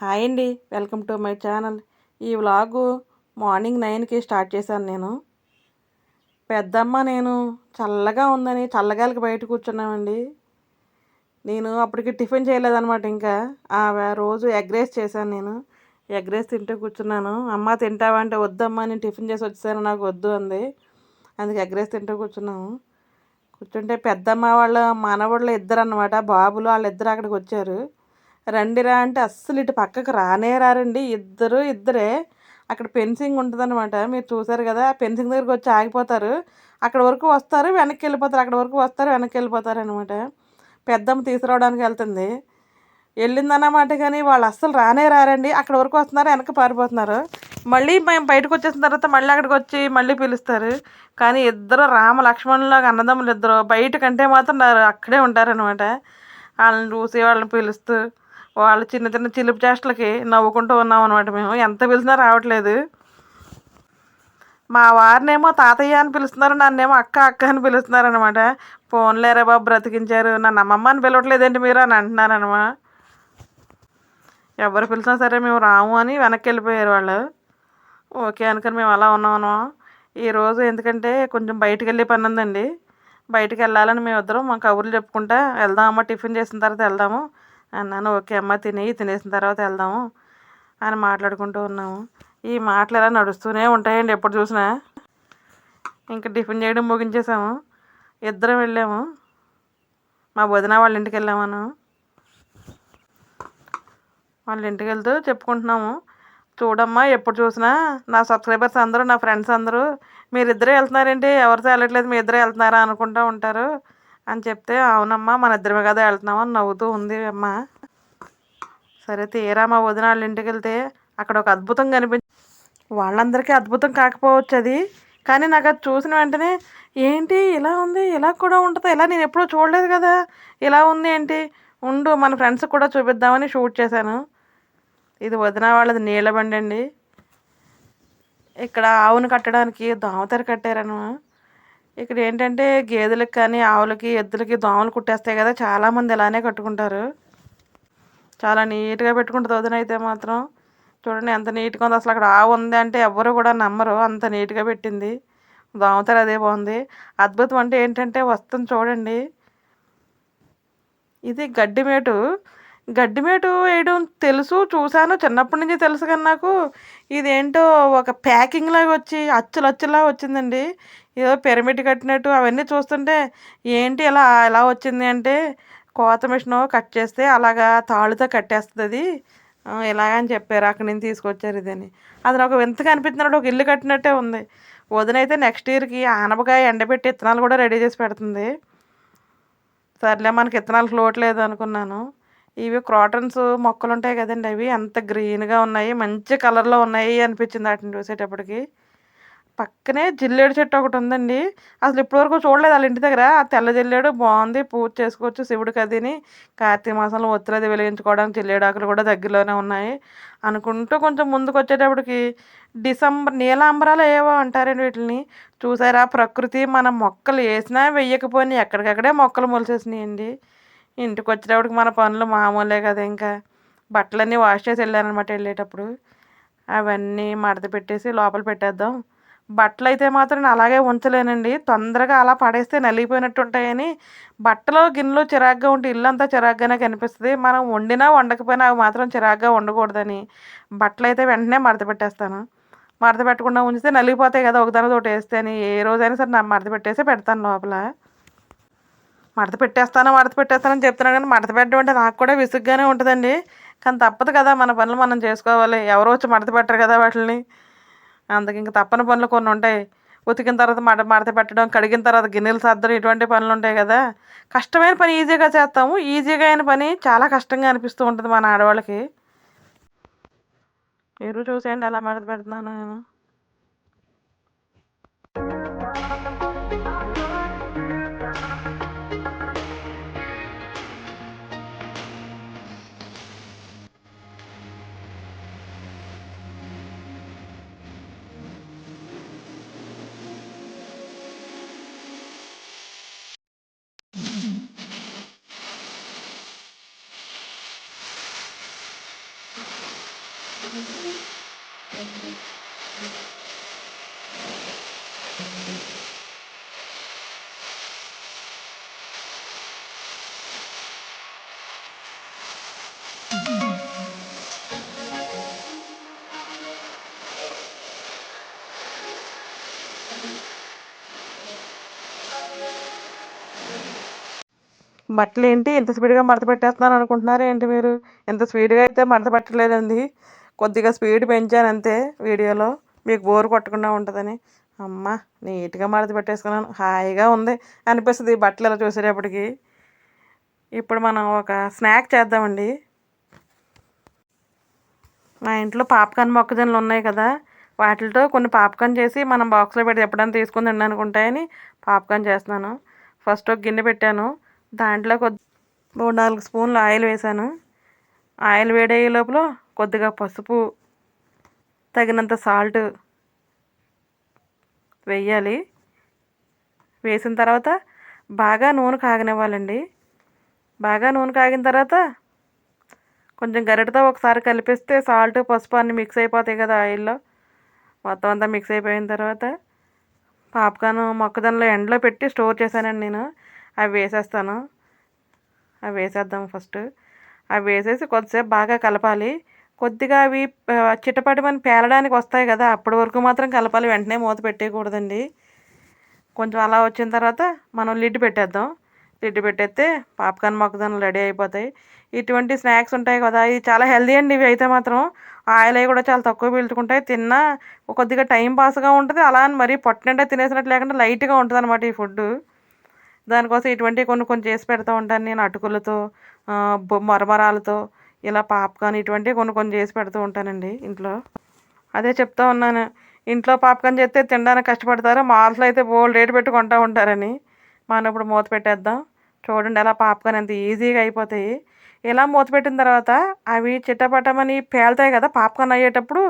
Hi అండి. Welcome to my channel. ఈ vlog morning నైన్కి స్టార్ట్ చేశాను నేను. పెద్దమ్మ నేను చల్లగా ఉందని చల్లగాలికి బయట కూర్చున్నామండి. నేను అప్పటికి టిఫిన్ చేయలేదన్నమాట ఇంకా. ఆ రోజు ఎగ్ రైస్ చేశాను నేను. ఎగ్ రైస్ తింటూ కూర్చున్నాను. అమ్మ తింటావా అంటే వద్దమ్మా నేను టిఫిన్ చేసి వచ్చాను నాకు వద్దు అంది. అందుకే ఎగ్ రైస్ తింటూ కూర్చున్నాము. కూర్చుంటే పెద్దమ్మ వాళ్ళ మనవాళ్ళు ఇద్దరు అనమాట బాబులు వాళ్ళిద్దరు అక్కడికి వచ్చారు. రండిరా అంటే అస్సలు ఇటు పక్కకు రానే రారండి. ఇద్దరు ఇద్దరే. అక్కడ పెన్సింగ్ ఉంటుందన్నమాట. మీరు చూసారు కదా పెన్సింగ్ దగ్గరికి వచ్చి ఆగిపోతారు. అక్కడ వరకు వస్తారు వెనక్కి వెళ్ళిపోతారు. అక్కడ వరకు వస్తారు వెనక్కి వెళ్ళిపోతారు అనమాట పెద్దమ్మ తీసుకురావడానికి వెళ్తుంది. వెళ్ళిందన్నమాట కానీ వాళ్ళు అస్సలు రానే రారండి. అక్కడ వరకు వస్తున్నారు వెనక పారిపోతున్నారు. మళ్ళీ మేము బయటకు వచ్చేసిన తర్వాత మళ్ళీ అక్కడికి వచ్చి మళ్ళీ పిలుస్తారు. కానీ ఇద్దరు రామ లక్ష్మణులాగా అన్నదమ్ములు ఇద్దరు బయటకంటే మాత్రం అక్కడే ఉంటారనమాట వాళ్ళని చూసి వాళ్ళని పిలుస్తూ వాళ్ళు చిన్న చిన్న చిలిపి చేష్టలకి నవ్వుకుంటూ ఉన్నాం అనమాట మేము. ఎంత పిలిచినా రావట్లేదు. మా వారినేమో తాతయ్య అని పిలుస్తున్నారు నన్నేమో అక్క అక్క అని పిలుస్తున్నారు అనమాట ఫోన్లేరే బాబు బ్రతికించారు. నన్ను అమ్మమ్మ అని పిలవట్లేదేంటి మీరు అని అంటున్నారనమా ఎవరు పిలిచినా సరే మేము రాము అని వెనక్కి వెళ్ళిపోయారు వాళ్ళు. ఓకే అనుకుని మేము అలా ఉన్నాము ఈరోజు ఎందుకంటే కొంచెం బయటకు వెళ్ళే పని ఉందండి. బయటకు వెళ్ళాలని మేము ఇద్దరం మా కబుర్లు చెప్పుకుంటా వెళ్దామమ్మా టిఫిన్ చేసిన తర్వాత వెళ్దాము. అన్నాను. ఓకే అమ్మ తిని తినేసిన తర్వాత వెళ్దాము అని మాట్లాడుకుంటూ ఉన్నాము. ఈ మాటలు ఎలా నడుస్తూనే ఉంటాయండి ఎప్పుడు చూసినా. ఇంకా టిఫిన్ చేయడం ముగించేసాము ఇద్దరం వెళ్ళాము. మా వదిన వాళ్ళ ఇంటికి వెళ్ళామను. వాళ్ళ ఇంటికి వెళ్తూ చెప్పుకుంటున్నాము. చూడమ్మా ఎప్పుడు చూసినా నా సబ్స్క్రైబర్స్ అందరూ నా ఫ్రెండ్స్ అందరూ మీరిద్దరే వెళ్తున్నారేంటి? ఎవరితో వెళ్ళట్లేదు మీ ఇద్దరే వెళ్తున్నారా? అనుకుంటూ ఉంటారు. అని చెప్తే అవునమ్మా మన ఇద్దరమే కదా వెళ్తున్నాము అని నవ్వుతూ ఉంది అమ్మ. సరే తీరా మా వదిన వాళ్ళ ఇంటికి వెళ్తే అక్కడ ఒక అద్భుతం కనిపించి వాళ్ళందరికీ అద్భుతం కాకపోవచ్చు అది. కానీ నాకు అది చూసిన వెంటనే ఏంటి ఇలా ఉంది? ఇలా కూడా ఉంటుందా? ఇలా నేను ఎప్పుడూ చూడలేదు కదా. ఇలా ఉంది ఏంటి? ఉండు మన ఫ్రెండ్స్ కూడా చూపిద్దామని షూట్ చేశాను. ఇది వదిన వాళ్ళది నీళ్ళ బండి అండి. ఇక్కడ ఆవును కట్టడానికి దోమతెర కట్టారను ఇక్కడ ఏంటంటే గేదెలకు కానీ ఆవులకి ఎద్దులకి దోమలు కుట్టేస్తాయి కదా. చాలామంది ఇలానే కట్టుకుంటారు. చాలా నీట్గా పెట్టుకుంటుంది వదిన అయితే మాత్రం. చూడండి ఎంత నీట్గా ఉంది. అసలు అక్కడ ఆవు ఉంది అంటే ఎవరు కూడా నమ్మరు. అంత నీట్గా పెట్టింది. దోమతారు అదే బాగుంది. అద్భుతం అంటే ఏంటంటే వస్తుంది చూడండి. ఇది గడ్డిమేటు గడ్డిమేటు వేయడం తెలుసు చూశాను. చిన్నప్పటి నుంచి తెలుసు కానీ నాకు ఇదేంటో ఒక ప్యాకింగ్ లాగా వచ్చి అచ్చులు అచ్చులా వచ్చిందండి. ఏదో పిరమిడ్ కట్టినట్టు అవన్నీ చూస్తుంటే ఏంటి ఇలా ఎలా వచ్చింది అంటే కోత మిషన్ కట్ చేస్తే అలాగా తాళ్ళుతో కట్టేస్తుంది అది. ఇలాగని చెప్పారు. అక్కడి నుంచి తీసుకొచ్చారు ఇదని. అది నాకు వింతగా అనిపించినట్టు ఒక ఇల్లు కట్టినట్టే ఉంది. వదినైతే నెక్స్ట్ ఇయర్కి ఆనపకాయ ఎండబెట్టి ఇత్తనాలు కూడా రెడీ చేసి పెడుతుంది. సర్లే మనకి ఇత్తనాలు ఫ్లోట్ లేదు అనుకున్నాను. ఇవి క్రాటన్స్ మొక్కలు ఉంటాయి కదండి అవి. ఎంత గ్రీన్గా ఉన్నాయి మంచి కలర్లో ఉన్నాయి అనిపించింది వాటిని చూసేటప్పటికి. పక్కనే జిల్లేడు చెట్టు ఒకటి ఉందండి. అసలు ఇప్పటివరకు చూడలేదు వాళ్ళ ఇంటి దగ్గర. ఆ తెల్ల జిల్లేడు బాగుంది పూజ చేసుకోవచ్చు శివుడికి అదిని కార్తీక మాసంలో ఒత్తిడి వెలిగించుకోవడానికి జిల్లేడు ఆకులు కూడా దగ్గరలోనే ఉన్నాయి అనుకుంటూ కొంచెం ముందుకు వచ్చేటప్పటికి డిసెంబర్ నీలాంబరాలు ఏవో అంటారండి వీటిని చూసారా? ప్రకృతి మన మొక్కలు వేసినా వెయ్యకపోయినా ఎక్కడికక్కడే మొక్కలు మొలిసేసినాయండి ఇంటికి వచ్చేటప్పటికి మన పనులు మామూలే కదా ఇంకా. బట్టలన్నీ వాష్ చేసి వెళ్ళానమాట వెళ్ళేటప్పుడు. అవన్నీ మడత పెట్టేసి లోపల పెట్టేద్దాం. బట్టలు అయితే మాత్రం నేను అలాగే ఉంచలేనండి. తొందరగా అలా పడేస్తే నలిగిపోయినట్టు ఉంటాయని బట్టలు గిన్నెలు చిరాగ్గా ఉంటే ఇల్లు అంతా చిరాగ్గానే కనిపిస్తుంది. మనం వండినా వండకపోయినా అవి మాత్రం చిరాగ్గా ఉండకూడదని. బట్టలు అయితే వెంటనే మడత పెట్టేస్తాను. మడత పెట్టకుండా ఉంచితే నలిగిపోతాయి కదా ఒకదాని ఒకటి వేస్తే అని ఏ రోజైనా సరే నా మడత పెట్టేసి పెడతాను లోపల. మడత పెట్టేస్తాను మడత పెట్టేస్తానని చెప్తున్నాను కానీ మడత పెట్టడం అంటే నాకు కూడా విసుగ్గానే ఉంటుందండి. కానీ తప్పదు కదా మన పనులు మనం చేసుకోవాలి. ఎవరో వచ్చి మడత పెట్టరు కదా వాటిని అందుకు ఇంక తప్పని పనులు కొన్ని ఉంటాయి. ఉతికిన తర్వాత మడ మడత పెట్టడం కడిగిన తర్వాత గిన్నెలు సర్దడం ఇటువంటి పనులు ఉంటాయి కదా. కష్టమైన పని ఈజీగా చేస్తాము. ఈజీగా అయిన పని చాలా కష్టంగా అనిపిస్తూ ఉంటుంది మన ఆడవాళ్ళకి. మీరు చూసేయండి అలా మడత పెడుతున్నాను నేను. బట్టలు ఏంటి ఇంత స్పీడ్గా మడత పెట్టేస్తున్నాను అనుకుంటున్నారు ఏంటి మీరు? ఇంత స్పీడ్గా అయితే మడత పెట్టలేదండి. కొద్దిగా స్పీడ్ పెంచాను అంతే వీడియోలో. మీకు బోర్ కొట్టకుండా ఉంటుందని. అమ్మ నీట్గా మడత పెట్టేసుకున్నాను. హాయిగా ఉంది అనిపిస్తుంది బట్టలు ఇలా చూసేటప్పటికి. ఇప్పుడు మనం ఒక స్నాక్ చేద్దామండి. మా ఇంట్లో పాప్కార్న్ మొక్కజొన్నలు ఉన్నాయి కదా. వాటితో కొన్ని పాప్కార్న్ చేసి మనం బాక్స్లో పెట్టి ఎప్పుడైనా తీసుకుని తినడానుకుంటాయని పాప్కార్న్ చేస్తున్నాను. ఫస్ట్ ఒక గిన్నె పెట్టాను. దాంట్లో కొద్ది మూడు నాలుగు స్పూన్లు ఆయిల్ వేసాను ఆయిల్ వేడయ్యే లోపల కొద్దిగా పసుపు తగినంత సాల్ట్ వేయాలి. వేసిన తర్వాత బాగా నూనె కాగనివ్వాలండి. బాగా నూనె కాగిన తర్వాత కొంచెం గరిటతో ఒకసారి కలిపిస్తే సాల్ట్ పసుపు అన్నీ మిక్స్ అయిపోతాయి కదా ఆయిల్లో. మొత్తం అంతా మిక్స్ అయిపోయిన తర్వాత పాప్కార్న్ మొక్కజొన్నలో ఎండలో పెట్టి స్టోర్ చేశానండి నేను. అవి వేసేస్తాను. అవి వేసేద్దాం ఫస్ట్ అవి వేసేసి కొద్దిసేపు బాగా కలపాలి. కొద్దిగా అవి చిట్టపటమని పేలడానికి వస్తాయి కదా అప్పటి వరకు మాత్రం కలపాలి. వెంటనే మూత పెట్టేయకూడదండి. కొంచెం అలా వచ్చిన తర్వాత మనం లిడ్ పెట్టేద్దాం. లిడ్ పెట్టేస్తే పాప్కార్న్ మొక్కదాన్ని రెడీ అయిపోతాయి. ఇటువంటి స్నాక్స్ ఉంటాయి కదా ఇది చాలా హెల్దీ అండి ఇవి అయితే మాత్రం. ఆయిల్ అవి కూడా చాలా తక్కువ పీల్చుకుంటాయి. తిన్నా కొద్దిగా టైం పాస్గా ఉంటుంది. అలా అని మరీ పొట్టినిండా తినేసినట్టు లేకుండా లైట్గా ఉంటుంది అనమాట ఈ ఫుడ్ దానికోసం ఇటువంటివి కొన్ని కొన్ని చేసి పెడతా ఉంటాను నేను అటుకులతో మరమరాలతో ఇలా పాప్కార్న్ ఇటువంటివి కొన్ని కొన్ని చేసి పెడుతూ ఉంటానండి ఇంట్లో. అదే చెప్తా ఉన్నాను ఇంట్లో పాప్కార్న్ చేస్తే తినడానికి కష్టపడతారు? మాల్స్లో అయితే బోల్ రేటు పెట్టి కొంటూ ఉంటారని. మనం ఇప్పుడు మూత పెట్టేద్దాం. చూడండి అలా పాప్కార్న్ ఎంత ఈజీగా అయిపోతాయి. ఇలా మూత పెట్టిన తర్వాత అవి చిట్టపట్టమని పేలుతాయి కదా పాప్కార్న్ అయ్యేటప్పుడు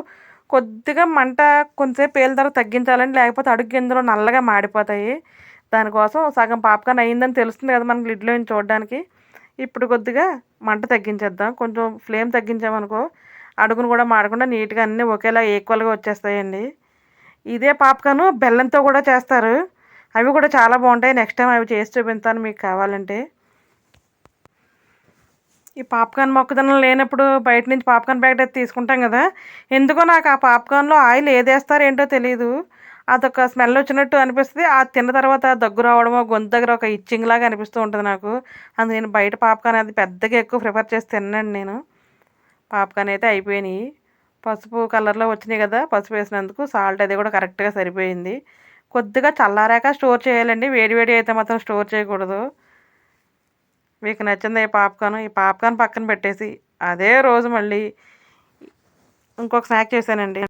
కొద్దిగా మంట కొంచెంసేపు పేలిన తర్వాత తగ్గించాలండి లేకపోతే అడుగు గింజలు నల్లగా మాడిపోతాయి. దానికోసం సగం పాప్కార్న్ అయిందని తెలుస్తుంది కదా మనకి లిడ్లో చూడడానికి. ఇప్పుడు కొద్దిగా మంట తగ్గించేద్దాం. కొంచెం ఫ్లేమ్ తగ్గించామనుకో అడుగును కూడా మాడకుండా నీట్గా అన్నీ ఒకేలా ఈక్వల్గా వచ్చేస్తాయండి. ఇదే పాప్కార్న్ బెల్లంతో కూడా చేస్తారు. అవి కూడా చాలా బాగుంటాయి. నెక్స్ట్ టైం అవి చేసి చూపిస్తాను మీకు కావాలంటే. ఈ పాప్కార్న్ మొక్కదనం లేనప్పుడు బయట నుంచి పాప్కార్న్ ప్యాకెట్ అయితే తీసుకుంటాం కదా. ఎందుకో నాకు ఆ పాప్కార్న్లో ఆయిల్ ఏది ఏంటో తెలియదు అదొక స్మెల్ వచ్చినట్టు అనిపిస్తుంది. ఆ తిన్న తర్వాత దగ్గు రావడమో గొంతు దగ్గర ఒక ఇచ్చింగ్ లాగా అనిపిస్తూ ఉంటుంది నాకు. అందుకు నేను బయట పాప్కార్న్ అది పెద్దగా ఎక్కువ ప్రిఫర్ చేసి తిన్నాను నేను. పాప్కార్న్ అయితే అయిపోయినాయి. పసుపు కలర్లో వచ్చినాయి కదా పసుపు వేసినందుకు సాల్ట్ అది కూడా కరెక్ట్గా సరిపోయింది. కొద్దిగా చల్లారాక స్టోర్ చేయాలండి. వేడివేడి అయితే మాత్రం స్టోర్ చేయకూడదు. మీకు నచ్చింది ఈ పాప్కార్న్ ఈ పాప్కార్న్ పక్కన పెట్టేసి అదే రోజు మళ్ళీ ఇంకొక స్నాక్ చేశానండి.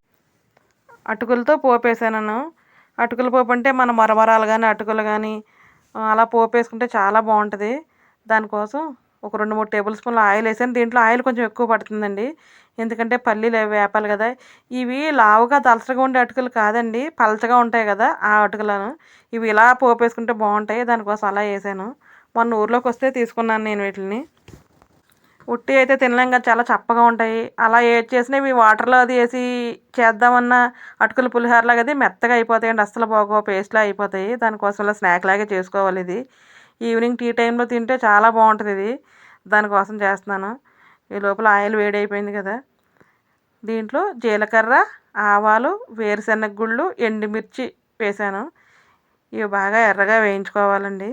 అటుకులతో పోపు వేసాను అటుకుల పోపు అంటే మన మరమరాలు కానీ అటుకులు కానీ అలా పోపు వేసుకుంటే చాలా బాగుంటుంది. దానికోసం ఒక రెండు మూడు టేబుల్ స్పూన్లు ఆయిల్ వేసాను. దీంట్లో ఆయిల్ కొంచెం ఎక్కువ పడుతుందండి. ఎందుకంటే పల్లీలు వేపాలి కదా. ఇవి లావుగా దలసగా ఉండే అటుకులు కాదండి. పలచగా ఉంటాయి కదా ఆ అటుకులను. ఇవి ఇలా పోపు వేసుకుంటే బాగుంటాయి. దానికోసం అలా వేసాను. మొన్న ఊర్లోకి వస్తే తీసుకున్నాను నేను వీటిని. ఉట్టి అయితే తినలేం కదా చాలా చప్పగా ఉంటాయి. అలా ఏది ఇవి వాటర్లో అది వేసి చేద్దామన్న అటుకుల పులిహోరలాగా అది మెత్తగా అయిపోతాయండి. అస్సలు బాగో పేస్ట్లా అయిపోతాయి. దానికోసం ఇలా స్నాక్ లాగే చేసుకోవాలి ఇది. ఈవినింగ్ టీ టైంలో తింటే చాలా బాగుంటుంది ఇది. దానికోసం చేస్తున్నాను. ఈ లోపల ఆయిల్ వేడి అయిపోయింది కదా. దీంట్లో జీలకర్ర ఆవాలు వేరుశెనగ గుళ్ళు ఎండుమిర్చి వేసాను. ఇవి బాగా ఎర్రగా వేయించుకోవాలండి.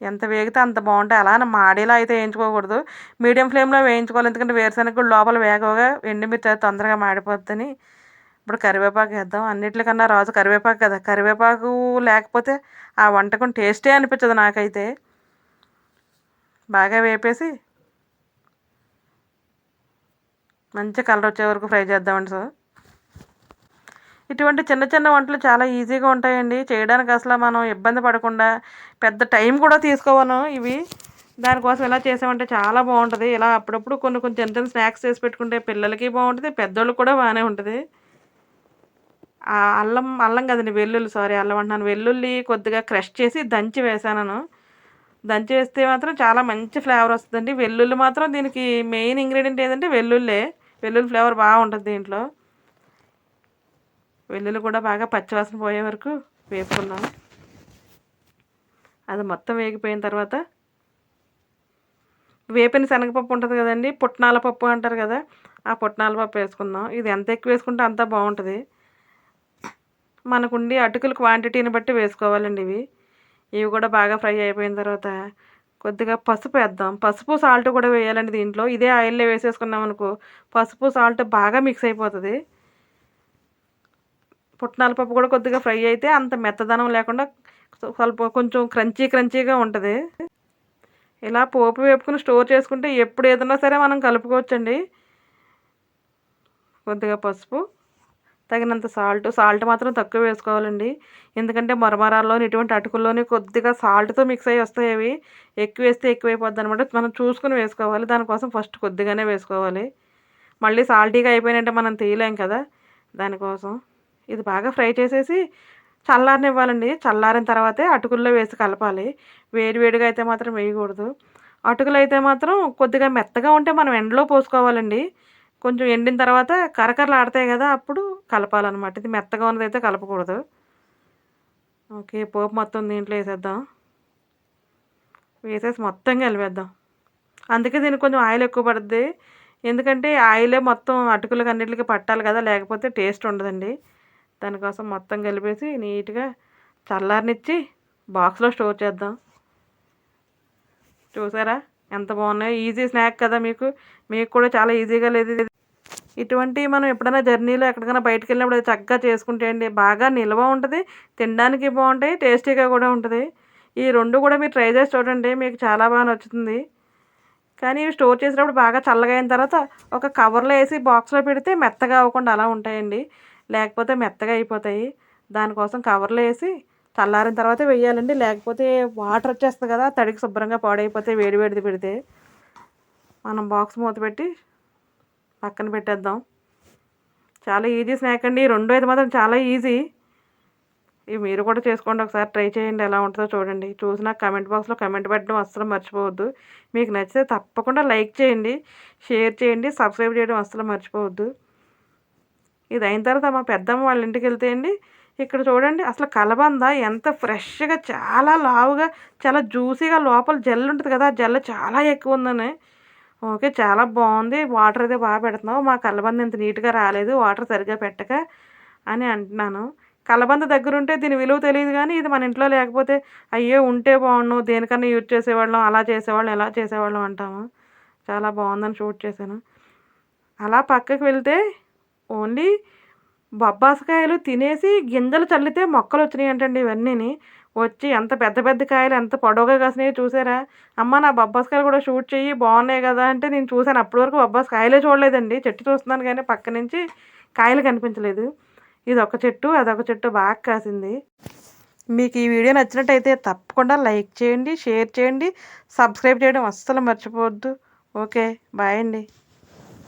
ఎంత వేగితే అంత బాగుంటాయి. అలా మాడేలా అయితే వేయించుకోకూడదు. మీడియం ఫ్లేమ్లో వేయించుకోవాలి. ఎందుకంటే వేరుశనగ లోపల వేగవగా ఎండిమిర్చి తొందరగా మాడిపోద్దని. ఇప్పుడు కరివేపాకు వేద్దాం. అన్నిటికన్నా రాజు కరివేపాకు కదా. కరివేపాకు లేకపోతే ఆ వంటకం టేస్టే అనిపించదు నాకైతే. బాగా వేపేసి మంచి కలర్ వచ్చే వరకు ఫ్రై చేద్దామండి సార్. ఇటువంటి చిన్న చిన్న వంటలు చాలా ఈజీగా ఉంటాయండి. చేయడానికి అసలు మనం ఇబ్బంది పడకుండా పెద్ద టైం కూడా తీసుకోవను ఇవి. దానికోసం ఇలా చేసామంటే చాలా బాగుంటుంది. ఇలా అప్పుడప్పుడు కొన్ని కొన్ని చిన్న చిన్న స్నాక్స్ చేసి పెట్టుకుంటే పిల్లలకి బాగుంటుంది పెద్దోళ్ళకి కూడా బాగానే ఉంటుంది. అల్లం అల్లం కదండి వెల్లుల్లి సారీ అల్లం అంటున్నాను. వెల్లుల్లి కొద్దిగా క్రష్ చేసి దంచి వేసాను దంచి వేస్తే మాత్రం చాలా మంచి ఫ్లేవర్ వస్తుందండి. వెల్లుల్లి మాత్రం దీనికి మెయిన్ ఇంగ్రీడియంట్ ఏంటంటే వెల్లుల్లే. వెల్లుల్లి ఫ్లేవర్ బాగుంటుంది దీంట్లో. వెల్లుల్లి కూడా బాగా పచ్చివాసన పోయే వరకు వేపుకున్నాం అది మొత్తం వేగిపోయిన తర్వాత వేపిన శనగపప్పు ఉంటుంది కదండి పుట్నాల పప్పు అంటారు కదా ఆ పుట్నాల పప్పు వేసుకుందాం. ఇది ఎంత ఎక్కువ వేసుకుంటే అంత బాగుంటుంది. మనకుండి అటుకుల క్వాంటిటీని బట్టి వేసుకోవాలండి ఇవి. ఇవి కూడా బాగా ఫ్రై అయిపోయిన తర్వాత కొద్దిగా పసుపు వేద్దాం. పసుపు సాల్ట్ కూడా వేయాలండి దీంట్లో. ఇదే ఆయిల్లో వేసేసుకున్నాం అనుకో పసుపు సాల్ట్ బాగా మిక్స్ అయిపోతుంది. పుట్నాల పప్పు కూడా కొద్దిగా ఫ్రై అయితే అంత మెత్తదనం లేకుండా స్వల్ప కొంచెం క్రంచీ క్రంచీగా ఉంటుంది. ఇలా పోపు వేపుకుని స్టోర్ చేసుకుంటే ఎప్పుడు ఏదన్నా సరే మనం కలుపుకోవచ్చండి. కొద్దిగా పసుపు తగినంత సాల్ట్ సాల్ట్ మాత్రం తక్కువ వేసుకోవాలండి. ఎందుకంటే మరమరాల్లోని ఇటువంటి అటుకుల్లోని కొద్దిగా సాల్ట్తో మిక్స్ అయ్యి వస్తాయి అవి. ఎక్కువ వేస్తే ఎక్కువైపోద్ది అనమాట మనం చూసుకుని వేసుకోవాలి. దానికోసం ఫస్ట్ కొద్దిగానే వేసుకోవాలి. మళ్ళీ సాల్టీగా అయిపోయినట్టే మనం తీయలేం కదా. దానికోసం ఇది బాగా ఫ్రై చేసేసి చల్లారనివ్వాలండి. చల్లారిన తర్వాతే అటుకుల్లో వేసి కలపాలి. వేడి వేడిగా అయితే మాత్రం వేయకూడదు. అటుకులు అయితే మాత్రం కొద్దిగా మెత్తగా ఉంటే మనం ఎండలో పోసుకోవాలండి. కొంచెం ఎండిన తర్వాత కరకరలు ఆడతాయి కదా అప్పుడు కలపాలన్నమాట. ఇది మెత్తగా ఉన్నదైతే కలపకూడదు. ఓకే పోపు మొత్తం దీంట్లో వేసేద్దాం. వేసేసి మొత్తం కలిపేద్దాం. అందుకే దీనికి కొంచెం ఆయిల్ ఎక్కువ పడుద్ది. ఎందుకంటే ఆయిలే మొత్తం అటుకులకు అన్నిటికీ పట్టాలి కదా లేకపోతే టేస్ట్ ఉండదండి. దానికోసం మొత్తం కలిపేసి నీట్గా చల్లారనిచ్చి బాక్స్లో స్టోర్ చేద్దాం. చూసారా? ఎంత బాగున్నాయో. ఈజీ స్నాక్ కదా మీకు. మీకు కూడా చాలా ఈజీగా లేదు ఇటువంటి మనం ఎప్పుడైనా జర్నీలో ఎక్కడికైనా బయటకు వెళ్ళినప్పుడు అది చక్కగా చేసుకుంటే అండి బాగా నిల్వ ఉంటుంది తినడానికి బాగుంటాయి టేస్టీగా కూడా ఉంటుంది. ఈ రెండు కూడా మీరు ట్రై చేసి చూడండి మీకు చాలా బాగా నచ్చుతుంది. కానీ ఇవి స్టోర్ చేసినప్పుడు బాగా చల్లగా అయిన తర్వాత ఒక కవర్లో వేసి బాక్స్లో పెడితే మెత్తగా అవ్వకుండా అలా ఉంటాయండి. లేకపోతే మెత్తగా అయిపోతాయి. దానికోసం కవర్లో వేసి చల్లారిన తర్వాత వేయాలండి. లేకపోతే వాటర్ వచ్చేస్తుంది కదా తడికి శుభ్రంగా పాడైపోతే వేడి వేడిది పెడితే. మనం బాక్స్ మూత పెట్టి పక్కన పెట్టేద్దాం. చాలా ఈజీ స్నాక్ అండి. రెండు అయితే మాత్రం చాలా ఈజీ. ఇవి మీరు కూడా చేసుకోండి. ఒకసారి ట్రై చేయండి. ఎలా ఉంటుందో చూడండి. చూసినా కమెంట్ బాక్స్లో కమెంట్ పెట్టడం అస్సలు మర్చిపోవద్దు. మీకు నచ్చితే తప్పకుండా లైక్ చేయండి. షేర్ చేయండి. సబ్స్క్రైబ్ చేయడం అస్సలు మర్చిపోవద్దు. ఇది అయిన తర్వాత మా పెద్దమ్మ వాళ్ళ ఇంటికి వెళ్తే అండి ఇక్కడ చూడండి అసలు కలబంద ఎంత ఫ్రెష్గా చాలా లావుగా చాలా జ్యూసీగా లోపల జెల్ ఉంటుంది కదా ఆ జెల్ చాలా ఎక్కువ ఉందని. ఓకే చాలా బాగుంది. వాటర్ అయితే బాగా పెడుతున్నావు. మా కలబంద ఇంత నీట్గా రాలేదు. వాటర్ సరిగ్గా పెట్టక అని అంటున్నాను. కలబంద దగ్గర ఉంటే దీని విలువ తెలియదు కానీ ఇది మన ఇంట్లో లేకపోతే అయ్యో ఉంటే బాగుండు. దేనికన్నా యూజ్ చేసేవాళ్ళం అలా చేసేవాళ్ళం ఎలా చేసేవాళ్ళం అంటాము. చాలా బాగుందని షూట్ చేశాను. అలా పక్కకి వెళ్తే ఓన్లీ బొబ్బాసకాయలు తినేసి గింజలు చల్లితే మొక్కలు వచ్చినాయి అంటండి ఇవన్నీని. వచ్చి ఎంత పెద్ద పెద్ద కాయలు ఎంత పొడవుగా కాసినాయి చూసారా? అమ్మ నా బొబ్బాసకాయలు కూడా షూట్ చెయ్యి బాగున్నాయి కదా అంటే నేను చూశాను. అప్పటి వరకు బొబ్బాసకాయలే చూడలేదండి. చెట్టు చూస్తున్నాను కానీ పక్క నుంచి కాయలు కనిపించలేదు. ఇది ఒక చెట్టు అదొక చెట్టు బాగా కాసింది. మీకు ఈ వీడియో నచ్చినట్టయితే తప్పకుండా లైక్ చేయండి షేర్ చేయండి సబ్స్క్రైబ్ చేయడం అస్సలు మర్చిపోవద్దు. ఓకే బాయ్ అండి.